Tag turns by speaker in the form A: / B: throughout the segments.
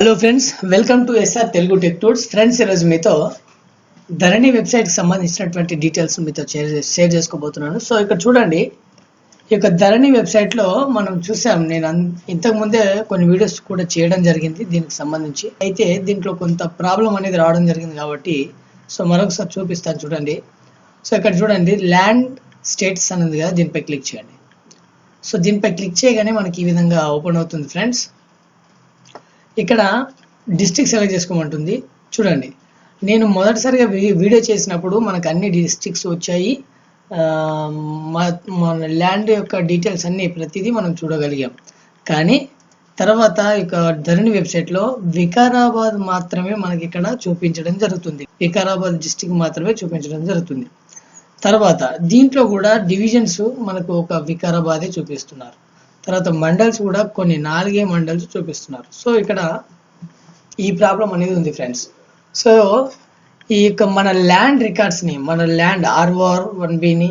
A: Hello friends welcome to SR Telugu tech tours friends ఈరోజు మీతో ధరణి వెబ్సైట్కి సంబంధించినటువంటి డీటెయిల్స్ మీతో షేర్ షేర్ చేసుకోబోతున్నాను. సో ఇక్కడ చూడండి. ఈ యొక్క ధరణి వెబ్సైట్లో మనం చూసాం నేను అన్- ఇంతకు ముందే కొన్ని వీడియోస్ కూడా చేయడం జరిగింది దీనికి సంబంధించి. అయితే దీంట్లో కొంత ప్రాబ్లం అనేది రావడం జరిగింది కాబట్టి సో మరొకసారి చూపిస్తాను చూడండి. సో ఇక్కడ చూడండి. ల్యాండ్ స్టేట్స్ అనేది కదా దీనిపై క్లిక్ చేయండి. సో దీనిపై క్లిక్ చేయగానే మనకి ఈ విధంగా ఓపెన్ అవుతుంది ఫ్రెండ్స్ ఇక్కడ డిస్ట్రిక్ట్ సెలెక్ట్ చేసుకోమంటుంది? చూడండి. నేను మొదటిసారిగా వీడియో చేసినప్పుడు మనకు అన్ని డిస్ట్రిక్ట్స్ వచ్చాయి. మన ల్యాండ్ యొక్క డీటెయిల్స్ అన్ని ప్రతిదీ మనం చూడగలిగాం. కానీ తర్వాత ఇక ధరణి వెబ్సైట్లో వికారాబాద్ మాత్రమే మనకి ఇక్కడ చూపించడం జరుగుతుంది. వికారాబాద్ డిస్టిక్ మాత్రమే చూపించడం జరుగుతుంది. తర్వాత దీంట్లో కూడా డివిజన్స్ మనకు ఒక వికారాబాదే చూపిస్తున్నారు. తర్వాత మండల్స్ కూడా కొన్ని నాలుగే మండల్స్ చూపిస్తున్నారు. సో ఇక్కడ ఈ ప్రాబ్లం అనేది ఉంది ఫ్రెండ్స్. సో ఈ యొక్క మన ల్యాండ్ రికార్డ్స్ని మన ల్యాండ్ ఆర్ఓఆర్ వన్ బిని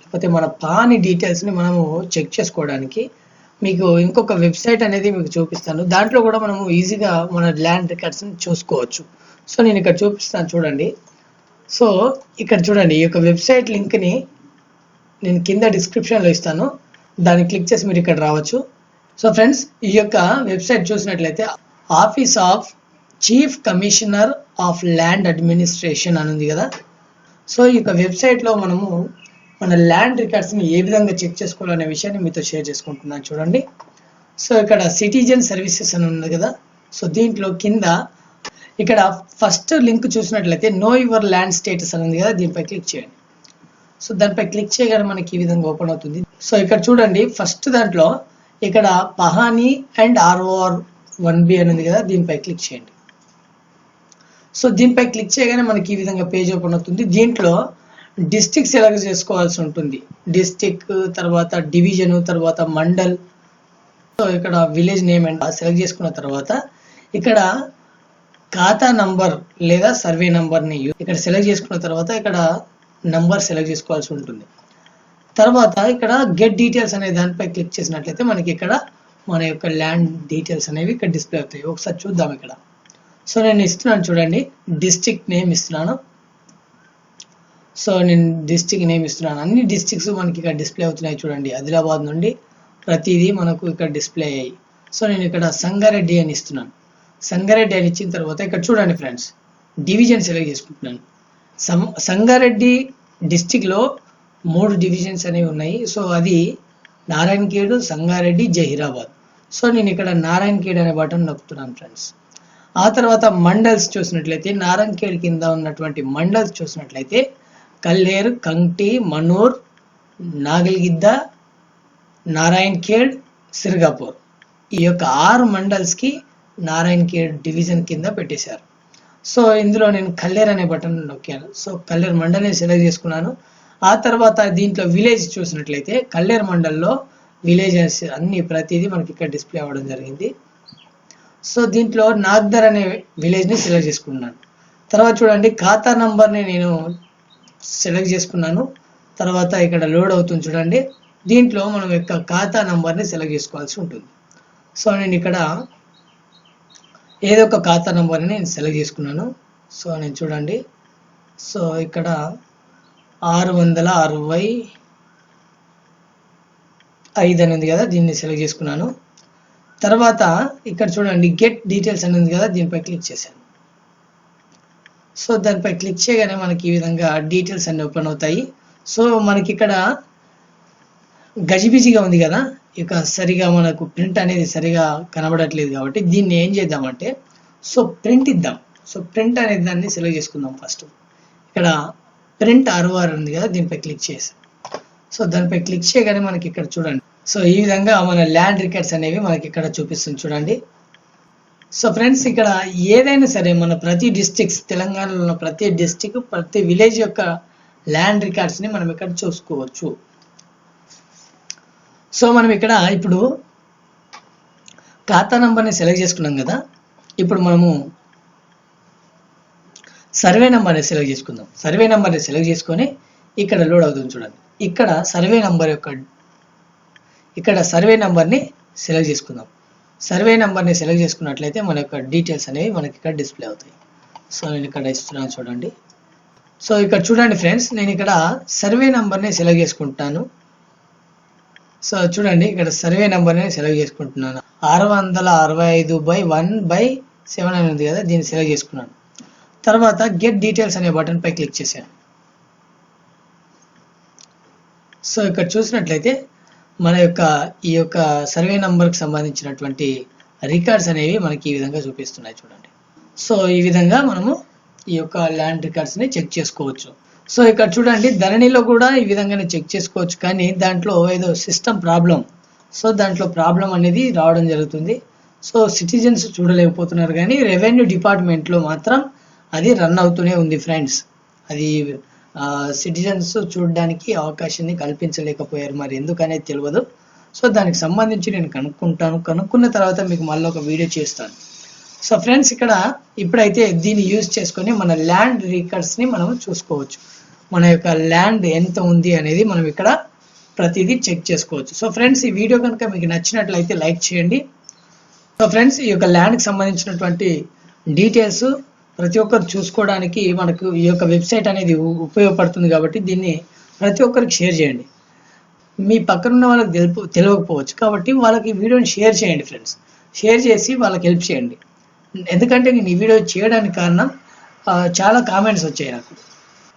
A: లేకపోతే మన పాని డీటెయిల్స్ని మనము చెక్ చేసుకోవడానికి మీకు ఇంకొక వెబ్సైట్ అనేది మీకు చూపిస్తాను. దాంట్లో కూడా మనము ఈజీగా మన ల్యాండ్ రికార్డ్స్ని చూసుకోవచ్చు. సో నేను ఇక్కడ చూపిస్తాను చూడండి. సో ఇక్కడ చూడండి ఈ యొక్క వెబ్సైట్ లింక్ని నేను కింద డిస్క్రిప్షన్లో ఇస్తాను. దాన్ని క్లిక్ చేసి మీరు ఇక్కడ రావచ్చు. సో ఫ్రెండ్స్ ఈ యొక్క వెబ్సైట్ చూసినట్లయితే office of chief commissioner of land administration అని ఉంది కదా. సో ఈ యొక్క వెబ్సైట్లో మనము మన ల్యాండ్ రికార్డ్స్ని ఏ విధంగా చెక్ చేసుకోవాలనే విషయాన్ని మీతో షేర్ చేసుకుంటున్నాను చూడండి. సో ఇక్కడ సిటిజన్ సర్వీసెస్ అని ఉంది కదా. సో దీంట్లో కింద ఇక్కడ ఫస్ట్ లింక్ చూసినట్లయితే నో యువర్ ల్యాండ్ స్టేటస్ అని ఉంది కదా దీనిపై క్లిక్ చేయండి. సో దానిపై క్లిక్ చేయగానే మనకి ఈ విధంగా ఓపెన్ అవుతుంది. సో ఇక్కడ చూడండి ఫస్ట్ దాంట్లో ఇక్కడ Pahani and ROR one B అని ఉంది కదా దీనిపై క్లిక్ చేయండి. సో దీనిపై క్లిక్ చేయగానే మనకి ఈ విధంగా పేజ్ ఓపెన్ అవుతుంది. దీంట్లో డిస్టిక్ సెలెక్ట్ చేసుకోవాల్సి ఉంటుంది. డిస్టిక్ తర్వాత డివిజన్ తర్వాత మండల్. సో ఇక్కడ విలేజ్ నేమ్ అండ్ సెలెక్ట్ చేసుకున్న తర్వాత ఇక్కడ ఖాతా నంబర్ లేదా సర్వే నంబర్ని ఇక్కడ సెలెక్ట్ చేసుకున్న తర్వాత ఇక్కడ నంబర్ సెలెక్ట్ చేసుకోవాల్సి ఉంటుంది. తర్వాత ఇక్కడ గెట్ డీటెయిల్స్ అనే దానిపై క్లిక్ చేసినట్లయితే మనకి ఇక్కడ మన యొక్క ల్యాండ్ డీటెయిల్స్ అనేవి ఇక్కడ డిస్ప్లే అవుతాయి. ఒకసారి చూద్దాం ఇక్కడ. సో నేను ఇస్తున్నాను చూడండి. డిస్టిక్ నేమ్ ఇస్తున్నాను. సో నేను డిస్టిక్ నేమ్ ఇస్తున్నాను. అన్ని డిస్టిక్స్ మనకి ఇక్కడ డిస్ప్లే అవుతున్నాయి చూడండి. ఆదిలాబాద్ నుండి ప్రతిదీ మనకు ఇక్కడ డిస్ప్లే అయ్యాయి. సో నేను ఇక్కడ సంగారెడ్డి అని ఇస్తున్నాను. సంగారెడ్డి అని ఇచ్చిన తర్వాత ఇక్కడ చూడండి ఫ్రెండ్స్ డివిజన్ సెలెక్ట్ చేసుకుంటున్నాను. సం సంగారెడ్డి డిస్టిక్లో మూడు డివిజన్స్ అనేవి ఉన్నాయి. సో అది నారాయణఖేడ్ సంగారెడ్డి జహీరాబాద్. సో నేను ఇక్కడ నారాయణఖేడ్ అనే బటన్ నొక్కుతున్నాను ఫ్రెండ్స్ ఆ తర్వాత మండల్స్ చూసినట్లయితే నారాయణఖేడ్ కింద ఉన్నటువంటి మండల్స్ చూసినట్లయితే కల్లేరు కంటి మనూర్ నాగల్గిద్ద నారాయణఖేడ్ సిర్గాపూర్. ఈ యొక్క ఆరు మండల్స్కి నారాయణఖేడ్ డివిజన్ కింద పెట్టేశారు. సో ఇందులో నేను కల్లేర్ అనే బటన్ నొక్కాను. సో కల్లేర్ మండల్ని సెలెక్ట్ చేసుకున్నాను. ఆ తర్వాత దీంట్లో విలేజ్ చూసినట్లయితే కల్లేరు మండల్లో విలేజెస్ అన్ని ప్రతిదీ మనకి ఇక్కడ డిస్ప్లే అవ్వడం జరిగింది. సో దీంట్లో నాగ్దర్ అనే విలేజ్ని సెలెక్ట్ చేసుకున్నాను. తర్వాత చూడండి ఖాతా నంబర్ని నేను సెలెక్ట్ చేసుకున్నాను. తర్వాత ఇక్కడ లోడ్ అవుతుంది చూడండి. దీంట్లో మనం యొక్క ఖాతా నంబర్ని సెలెక్ట్ చేసుకోవాల్సి ఉంటుంది. సో నేను ఇక్కడ ఏదో ఒక ఖాతా నంబర్ని నేను సెలెక్ట్ చేసుకున్నాను. సో నేను చూడండి. సో ఇక్కడ ఆరు వందల అరవై ఐదు అని ఉంది కదా దీన్ని సెలెక్ట్ చేసుకున్నాను. తర్వాత ఇక్కడ చూడండి గెట్ డీటెయిల్స్ అని ఉంది కదా దీనిపై క్లిక్ చేశాను. సో దానిపై క్లిక్ చేయగానే మనకి ఈ విధంగా డీటెయిల్స్ అన్ని ఓపెన్ అవుతాయి. సో మనకి ఇక్కడ గజిబిజిగా ఉంది కదా ఇక సరిగా మనకు ప్రింట్ అనేది సరిగా కనబడట్లేదు కాబట్టి దీన్ని ఏం చేద్దామంటే సో ప్రింట్ ఇద్దాం. సో ప్రింట్ అనే దాన్ని సెలెక్ట్ చేసుకుందాం ఫస్ట్ ఇక్కడ ప్రింట్ ఆర్ఓఆర్ ఉంది కదా దీనిపై క్లిక్ చేసి. సో దానిపై క్లిక్ చేయగానే మనకి ఇక్కడ చూడండి. సో ఈ విధంగా మన ల్యాండ్ రికార్డ్స్ అనేవి మనకి ఇక్కడ చూపిస్తుంది చూడండి. సో ఫ్రెండ్స్ ఇక్కడ ఏదైనా సరే మన ప్రతి డిస్టిక్స్ తెలంగాణలో ఉన్న ప్రతి డిస్టిక్ ప్రతి విలేజ్ యొక్క ల్యాండ్ రికార్డ్స్ని మనం ఇక్కడ చూసుకోవచ్చు. సో మనం ఇక్కడ ఇప్పుడు ఖాతా నంబర్ని సెలెక్ట్ చేసుకున్నాం కదా. ఇప్పుడు మనము సర్వే నెంబర్ని సెలెక్ట్ చేసుకుందాం. సర్వే నెంబర్ని సెలెక్ట్ చేసుకొని ఇక్కడ లోడ్ అవుతుంది చూడండి. ఇక్కడ సర్వే నెంబర్ యొక్క ఇక్కడ సర్వే నెంబర్ని సెలెక్ట్ చేసుకుందాం. సర్వే నెంబర్ని సెలెక్ట్ చేసుకున్నట్లయితే మన యొక్క డీటెయిల్స్ అనేవి మనకి ఇక్కడ డిస్ప్లే అవుతాయి. సో నేను ఇక్కడ ఇస్తున్నాను చూడండి. సో ఇక్కడ చూడండి ఫ్రెండ్స్ నేను ఇక్కడ సర్వే నెంబర్ని సెలెక్ట్ చేసుకుంటాను. సో చూడండి ఇక్కడ సర్వే నెంబర్ని సెలెక్ట్ చేసుకుంటున్నాను. ఆరు వందల అరవై ఐదు బై వన్ బై సెవెన్ అని ఉంది కదా దీన్ని సెలెక్ట్ చేసుకున్నాను. తర్వాత గెట్ డీటెయిల్స్ అనే బటన్ పై క్లిక్ చేశాను. సో ఇక్కడ చూసినట్లయితే మన యొక్క ఈ యొక్క సర్వే నంబర్కి సంబంధించినటువంటి రికార్డ్స్ అనేవి మనకి ఈ విధంగా చూపిస్తున్నాయి చూడండి. సో ఈ విధంగా మనము ఈ యొక్క ల్యాండ్ రికార్డ్స్ని చెక్ చేసుకోవచ్చు. సో ఇక్కడ చూడండి ధరణిలో కూడా ఈ విధంగానే చెక్ చేసుకోవచ్చు. కానీ దాంట్లో ఏదో సిస్టమ్ ప్రాబ్లం సో దాంట్లో ప్రాబ్లం అనేది రావడం జరుగుతుంది. సో సిటిజన్స్ చూడలేకపోతున్నారు. కానీ రెవెన్యూ డిపార్ట్మెంట్లో మాత్రం అది రన్ అవుతూనే ఉంది ఫ్రెండ్స్ అది సిటిజన్స్ చూడడానికి అవకాశాన్ని కల్పించలేకపోయారు మరి. ఎందుకనేది తెలియదు సో దానికి సంబంధించి నేను కనుక్కుంటాను. కనుక్కున్న తర్వాత మీకు మళ్ళీ ఒక వీడియో చేస్తాను. సో ఫ్రెండ్స్ ఇక్కడ ఇప్పుడైతే దీన్ని యూజ్ చేసుకొని మన ల్యాండ్ రికార్డ్స్ని మనం చూసుకోవచ్చు. మన యొక్క ల్యాండ్ ఎంత ఉంది అనేది మనం ఇక్కడ ప్రతిదీ చెక్ చేసుకోవచ్చు. సో ఫ్రెండ్స్ ఈ వీడియో కనుక మీకు నచ్చినట్లయితే లైక్ చేయండి. సో ఫ్రెండ్స్ ఈ యొక్క ల్యాండ్కి సంబంధించినటువంటి డీటెయిల్స్ ప్రతి ఒక్కరు చూసుకోవడానికి మనకు ఈ యొక్క వెబ్సైట్ అనేది ఉపయోగపడుతుంది కాబట్టి దీన్ని ప్రతి ఒక్కరికి షేర్ చేయండి. మీ పక్కన ఉన్న వాళ్ళకి తెలుపు తెలియకపోవచ్చు కాబట్టి వాళ్ళకి ఈ వీడియోని షేర్ చేయండి ఫ్రెండ్స్. షేర్ చేసి వాళ్ళకి హెల్ప్ చేయండి. ఎందుకంటే నేను ఈ వీడియో చేయడానికి కారణం చాలా కామెంట్స్ వచ్చాయి నాకు.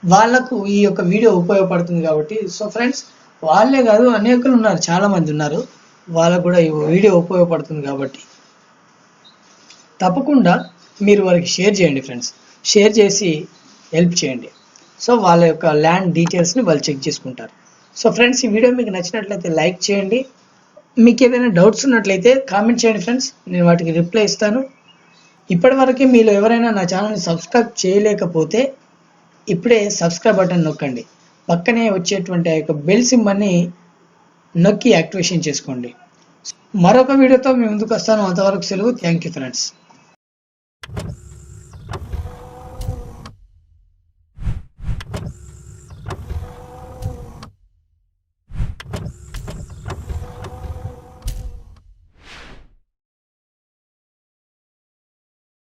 A: వాళ్ళకు ఈ యొక్క వీడియో ఉపయోగపడుతుంది కాబట్టి సో ఫ్రెండ్స్ వాళ్ళే కాదు అనేకులు ఉన్నారు చాలామంది ఉన్నారు. వాళ్ళకు కూడా ఈ వీడియో ఉపయోగపడుతుంది కాబట్టి తప్పకుండా మీరు వారికి షేర్ చేయండి ఫ్రెండ్స్ షేర్ చేసి హెల్ప్ చేయండి. సో వాళ్ళ యొక్క ల్యాండ్ డీటెయిల్స్ని వాళ్ళు చెక్ చేసుకుంటారు. సో ఫ్రెండ్స్ ఈ వీడియో మీకు నచ్చినట్లయితే లైక్ చేయండి. మీకు ఏదైనా డౌట్స్ ఉన్నట్లయితే కామెంట్ చేయండి ఫ్రెండ్స్ నేను వాటికి రిప్లై ఇస్తాను. ఇప్పటివరకు మీలో ఎవరైనా నా ఛానల్ని సబ్స్క్రైబ్ చేయలేకపోతే ఇప్పుడే సబ్స్క్రైబ్ బటన్ నొక్కండి. పక్కనే వచ్చేటువంటి ఆ యొక్క బెల్ సింబల్ని నొక్కి యాక్టివేషన్ చేసుకోండి. మరొక వీడియోతో మీ ముందుకు వస్తాను. అంతవరకు సెలవు. Thank you friends